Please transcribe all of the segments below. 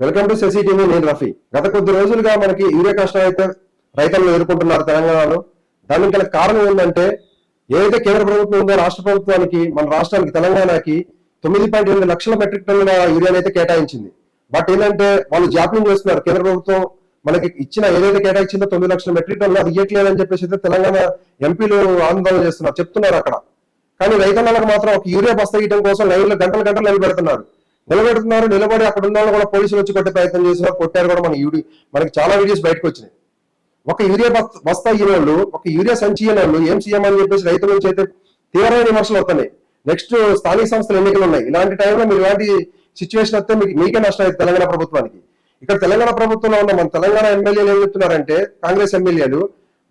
Welcome to Shashi TV నేను రఫీ. గత కొద్ది రోజులుగా మనకి యూరియా కష్టం అయితే రైతులు ఎదుర్కొంటున్నారు తెలంగాణలో. దానికి గల కారణం ఏంటంటే ఏదైతే కేంద్ర ప్రభుత్వం ఉందో రాష్ట్ర ప్రభుత్వానికి మన రాష్ట్రానికి తెలంగాణకి తొమ్మిది పాయింట్ ఎనిమిది లక్షల మెట్రిక్ టన్నుల యూరియాని అయితే కేటాయించింది. బట్ ఏంటంటే వాళ్ళు జాప్యం చేస్తున్నారు. కేంద్ర ప్రభుత్వం మనకి ఇచ్చిన ఏదైతే కేటాయించిందో తొమ్మిది లక్షల మెట్రిక్ టన్నులు అది ఇవ్వట్లేదని చెప్పేసి అయితే తెలంగాణ ఎంపీలు ఆందోళన చేస్తున్నారు చెప్తున్నారు అక్కడ. కానీ రైతన్నలకు మాత్రం ఒక యూరియా బస్తా ఇవ్వడం కోసం లైన్లో గంటలు గంటలు నిలబెడుతున్నారు నిలబెడుతున్నారు నిలబడి అక్కడ ఉన్న వాళ్ళు కూడా పోలీసులు వచ్చి కొట్టే ప్రయత్నం చేసినా కొట్టారు కూడా మన యూడి మనకి చాలా వీడియోస్ బయటకు వచ్చినాయి. ఒక యూరియా బస్తా ఇయ్యని వాళ్ళు ఒక యూరియా సంచి ఇయ్యని వాళ్ళు ఏం సీఎం అని చెప్పేసి రైతుల నుంచి అయితే తీవ్రమైన విమర్శలు వస్తున్నాయి. నెక్స్ట్ స్థానిక సంస్థలు ఎన్నికలు ఉన్నాయి. ఇలాంటి టైంలో మీరు ఇలాంటి సిచ్యువేషన్ వస్తే మీకు మీకే నష్టం అవుతుంది తెలంగాణ ప్రభుత్వానికి. ఇక్కడ తెలంగాణ ప్రభుత్వంలో ఉన్న మన తెలంగాణ ఎమ్మెల్యేలు ఏం చెప్తున్నారంటే కాంగ్రెస్ ఎమ్మెల్యేలు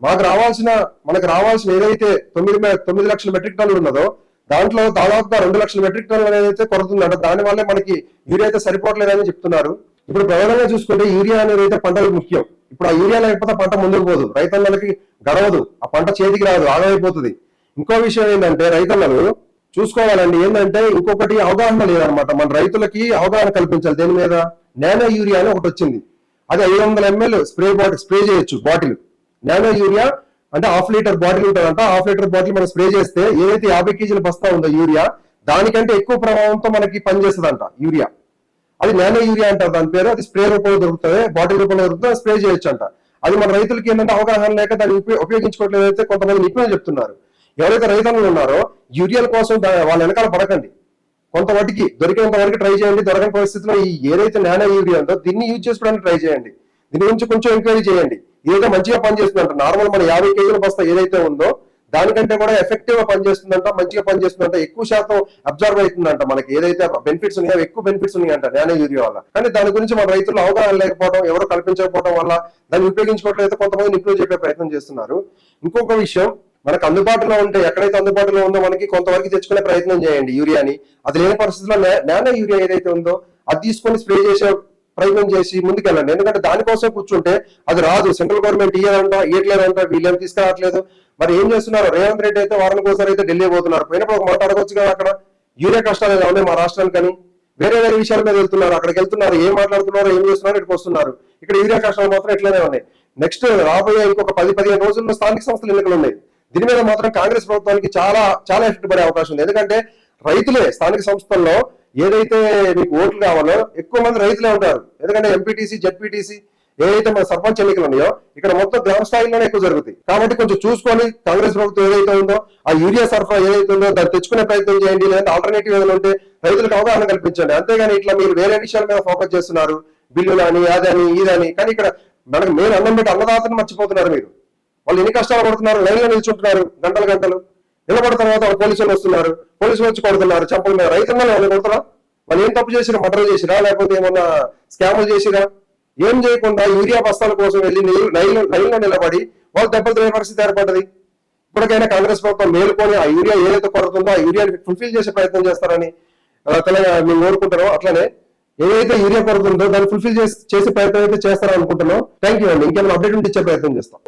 మాకు రావాల్సిన మనకు రావాల్సిన ఏదైతే తొమ్మిది తొమ్మిది లక్షల మెట్రిక్ టన్నులు ఉన్నదో దాంట్లో దాదాపుగా రెండు లక్షల మెట్రిక్ టన్నులు అనేది అయితే కొరతున్నాడు దాని వల్లే మనకి యూరియా అయితే సరిపోవట్లేదని చెప్తున్నారు. ఇప్పుడు ప్రధానంగా చూసుకుంటే యూరియా అనేది అయితే పంటలకు ముఖ్యం. ఇప్పుడు ఆ యూరియా లేకపోతే పంట ముందుకు పోదు. రైతన్నలకి గడవదు. ఆ పంట చేతికి రాదు ఆగమైపోతుంది. ఇంకో విషయం ఏంటంటే రైతన్నలు చూసుకోవాలండి. ఏంటంటే ఇంకొకటి అవగాహన లేదనమాట మన రైతులకి అవగాహన కల్పించాలి. దేని మీద? నానో యూరియా అని ఒకటి వచ్చింది. అది ఐదు వందల ఎంఎల్ స్ప్రే బాటిల్ స్ప్రే చేయొచ్చు బాటిల్. నానో యూరియా అంటే హాఫ్ లీటర్ బాటిల్ ఉంటుందంట. హాఫ్ లీటర్ బాటిల్ మనం స్ప్రే చేస్తే ఏదైతే యాభై కేజీల బస్తా ఉందో యూరియా దానికంటే ఎక్కువ ప్రభావంతో మనకి పనిచేస్తుందంట యూరియా. అది నానో యూరియా అంటారు. దాని పేరు అది స్ప్రే రూపంలో దొరుకుతుంది. బాటిల్ రూపంలో దొరుకుతుంది. స్ప్రే చేయొచ్చు అంట అది మన రైతులకి ఏంటంటే అవగాహన లేక దాన్ని ఉపయోగించుకోవట్లేదు అయితే కొంతమంది నిపుణులు చెప్తున్నారు. ఎవరైతే రైతులు ఉన్నారో యూరియాల కోసం వాళ్ళ వెనకాల పడకండి. కొంతవరకు దొరికేంత వరకు ట్రై చేయండి. దొరకని పరిస్థితిలో ఈ ఏదైతే నానో యూరియా ఉందో దీన్ని యూజ్ చేసుకోవడానికి ట్రై చేయండి. దీని గురించి కొంచెం ఎంక్వైరీ చేయండి. ఏదో మంచిగా పనిచేస్తుందంట. నార్మల్ మన యాభై కేజీల బస్తా ఏదైతే ఉందో దానికంటే కూడా ఎఫెక్టివ్గా పనిచేస్తుందంట మంచిగా పనిచేస్తుందంట. ఎక్కువ శాతం అబ్జర్వ్ అవుతుందంట మనకి. ఏదైతే బెనిఫిట్స్ ఉన్నాయో ఎక్కువ బెనిఫిట్స్ ఉన్నాయంట నానో యూరియా వల్ల. కానీ దాని గురించి మన రైతులు అవగాహన లేకపోవడం ఎవరు కల్పించకపోవడం వల్ల దాన్ని ఉపయోగించుకోవట్లయితే కొంతమంది నిపుణులు చెప్పే ప్రయత్నం చేస్తున్నారు. ఇంకొక విషయం మనకు అందుబాటులో ఉంటే ఎక్కడైతే అందుబాటులో ఉందో మనకి కొంతవరకు తెచ్చుకునే ప్రయత్నం చేయండి యూరియాని. అది లేని పరిస్థితుల్లో నానే నానో యూరియా ఏదైతే ఉందో అది తీసుకొని స్ప్రే చేసే ప్రయత్నం చేసి ముందుకెళ్ళండి. ఎందుకంటే దానికోసం కూర్చుంటే అది రాదు. సెంట్రల్ గవర్నమెంట్ ఇయ్యదంట ఇయ్యట్లేదంట వీళ్ళని తీసుకురావట్లేదు. మరి ఏం చేస్తున్నారు? రేవంత్ రెడ్డి అయితే వారానికి ఒకసారి అయితే ఢిల్లీ పోతున్నారు. పోయినప్పుడు ఒక మాట అడగొచ్చు కదా అక్కడ. యూరియా కష్టాలు ఏదో ఉన్నాయి మా రాష్ట్రానికి అని వేరే వేరే విషయాల మీద వెళ్తున్నారు. అక్కడికి వెళ్తున్నారు. ఏం మాట్లాడుతున్నారు? ఏం చేస్తున్నారు? ఇక్కడికి వస్తున్నారు. ఇక్కడ యూరియా కష్టాలు మాత్రం ఎట్లనే ఉన్నాయి. నెక్స్ట్ రాబోయే ఇంకొక పది పదిహేను రోజుల్లో స్థానిక సంస్థల ఎన్నికలు ఉన్నాయి. దీని మీద మాత్రం కాంగ్రెస్ ప్రభుత్వానికి చాలా చాలా ఎఫెక్ట్ పడే అవకాశం ఉంది. ఎందుకంటే రైతులే స్థానిక సంస్థల్లో ఏదైతే మీకు ఓట్లు కావాలో ఎక్కువ మంది రైతులే ఉంటారు. ఎందుకంటే ఎంపీటీసీ జెడ్పీటీసీ ఏదైతే మన సర్పంచ్ ఎన్నికలు ఉన్నాయో ఇక్కడ మొత్తం గ్రామ స్థాయిలోనే ఎక్కువ జరుగుతాయి. కాబట్టి కొంచెం చూసుకొని కాంగ్రెస్ ప్రభుత్వం ఏదైతే ఉందో ఆ యూరియా సరఫరా ఏదైతే ఉందో దాన్ని తెచ్చుకునే ప్రయత్నం చేయండి లేదంటే ఆల్టర్నేటివ్ ఏదైనా ఉంటే రైతులకు అవగాహన కల్పించండి. అంతేగాని ఇట్లా మీరు వేరే విషయాల మీద ఫోకస్ చేస్తున్నారు. బిల్లులు అని అదని ఇదని కానీ ఇక్కడ మనకు మీరు అన్నం పెట్టి అన్నదాతను మర్చిపోతున్నారు మీరు. వాళ్ళు ఎన్ని కష్టాలు పడుతున్నారు? లైన్లో నిల్చుంటున్నారు గంటలు గంటలు. నిలబడిన తర్వాత పోలీసులు వస్తున్నారు. పోలీసులు వచ్చి కొడుతున్నారు. చంపల మీద రైతుల్లో వాళ్ళు కొడుతున్నా వాళ్ళు ఏం తప్పు చేసినా మర్డర్ చేసిరా లేకపోతే ఏమన్నా స్కాములు చేసిరా ఏం చేయకుండా యూరియా బస్తాల కోసం వెళ్ళి లైన్ లైన్లో నిలబడి వాళ్ళు దెబ్బలు తినే పరిస్థితి ఏర్పడ్డది. ఇప్పటికైనా కాంగ్రెస్ ప్రభుత్వం మేలుకొని ఆ యూరియా ఏదైతే కొరతుందో ఆ యూరియాని ఫుల్ఫిల్ చేసే ప్రయత్నం చేస్తారని తెలంగాణ మేము కోరుకుంటున్నాం. అట్లనే ఏదైతే యూరియా కొరత ఉందో దాన్ని ఫుల్ఫిల్ చేసే ప్రయత్నం అయితే చేస్తారని అనుకుంటున్నాం. థ్యాంక్ యూ అండి. ఇంకేమైనా అప్డేట్ ఉంటే ఇచ్చే ప్రయత్నం చేస్తాం.